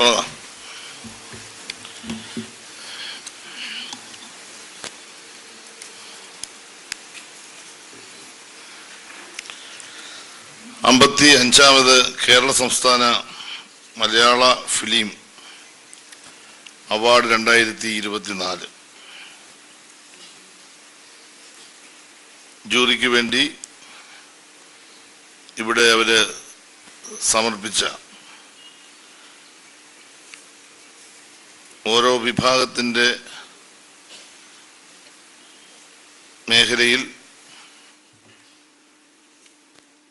തുടങ്ങാം അമ്പത്തി അഞ്ചാമത് കേരള സംസ്ഥാന മലയാള ഫിലിം അവാർഡ് രണ്ടായിരത്തി ഇരുപത്തിനാല് ജൂറിക്ക് വേണ്ടി ഇവിടെ അവർ സമർപ്പിച്ച ഓരോ വിഭാഗത്തിന്റെ മേഖലയിൽ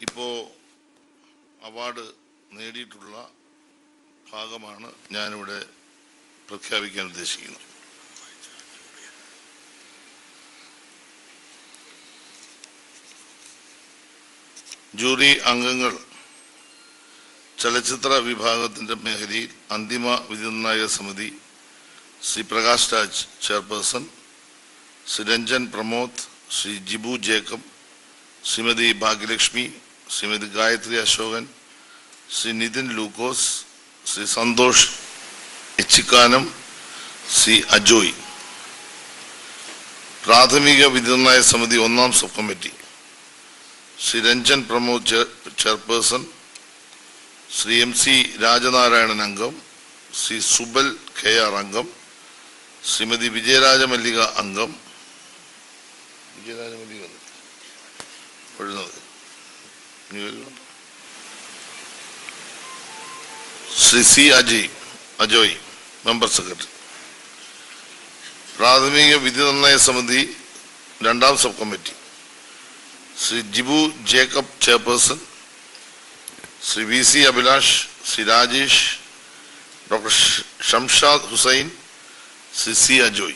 ഇപ്പോൾ അവാർഡ് നേടിയിട്ടുള്ള ഭാഗമാണ് ഞാനിവിടെ പ്രഖ്യാപിക്കാൻ ഉദ്ദേശിക്കുന്നത്. ജൂറി അംഗങ്ങൾ ചലച്ചിത്ര വിഭാഗത്തിന്റെ മേഖലയിൽ അന്തിമ വിധിനിർണായക സമിതി ശ്രീ പ്രകാശ് രാജ് ചെയർപേഴ്സൺ ശ്രീ രഞ്ജൻ പ്രമോദ് ശ്രീ ജിബു ജേക്കബ് ശ്രീമതി ഭാഗ്യലക്ഷ്മി ശ്രീമതി ഗായത്രി അശോകൻ ശ്രീ നിതിൻ ലൂക്കോസ് ശ്രീ സന്തോഷ് എച്ചിക്കാനം ശ്രീ അജോയ്. പ്രാഥമിക വിധിനിർണായ സമിതി ഒന്നാം sub committee Shri Ranjan Pramod chairperson Shri M C Rajanarayanan അംഗം ശ്രീ സുബൽ കെ ആർ അംഗം ശ്രീമതി വിജയരാജ മല്ലിക അംഗം വിജയരാജ മല്ലിക വന്നിട്ടില്ല. എഴുതുന്നത് ഇനി വരുമോ? Shri C Ajay Ajoy member secretary പ്രാഥമിക വിധി നിർണയ സമിതി രണ്ടാം sub committee Shri Jibu Jacob chairperson Shri V C Abhilash Shri Rajesh doctor ഷ- ഷംഷാദ് ഹുസൈൻ ശ്രീ സി അജോയ്.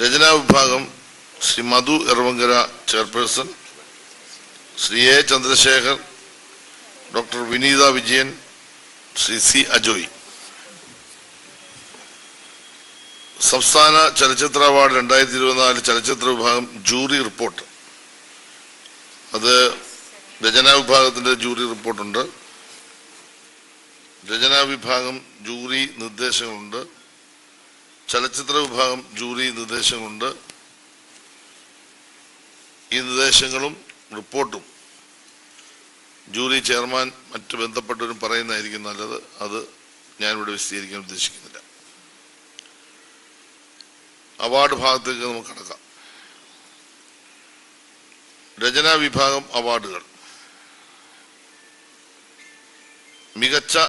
രചനാ വിഭാഗം Shri Madhu Eravankara chairperson Shri A Chandrasekhar doctor Vineetha Vijayan Shri C Ajoy. സംസ്ഥാന ചലച്ചിത്ര award രണ്ടായിരത്തി ഇരുപത്തിനാല് ചലച്ചിത്ര വിഭാഗം ജൂറി റിപ്പോർട്ട്. അത് രചനാ വിഭാഗത്തിന്റെ ജൂറി റിപ്പോർട്ടുണ്ട്. രചനാ വിഭാഗം ജൂറി നിർദ്ദേശങ്ങളുണ്ട്. ചലച്ചിത്ര വിഭാഗം ജൂറി നിർദ്ദേശങ്ങളുണ്ട്. ഈ നിർദ്ദേശങ്ങളും റിപ്പോർട്ടും ജൂറി ചെയർമാൻ മറ്റ് ബന്ധപ്പെട്ടവരും പറയുന്നതായിരിക്കും നല്ലത്. അത് ഞാനിവിടെ വിശദീകരിക്കാൻ ഉദ്ദേശിക്കുന്നില്ല. അവാർഡ് ഭാഗത്തേക്ക് നമുക്ക് കടക്കാം. രചനാ വിഭാഗം അവാർഡുകൾ. മികച്ച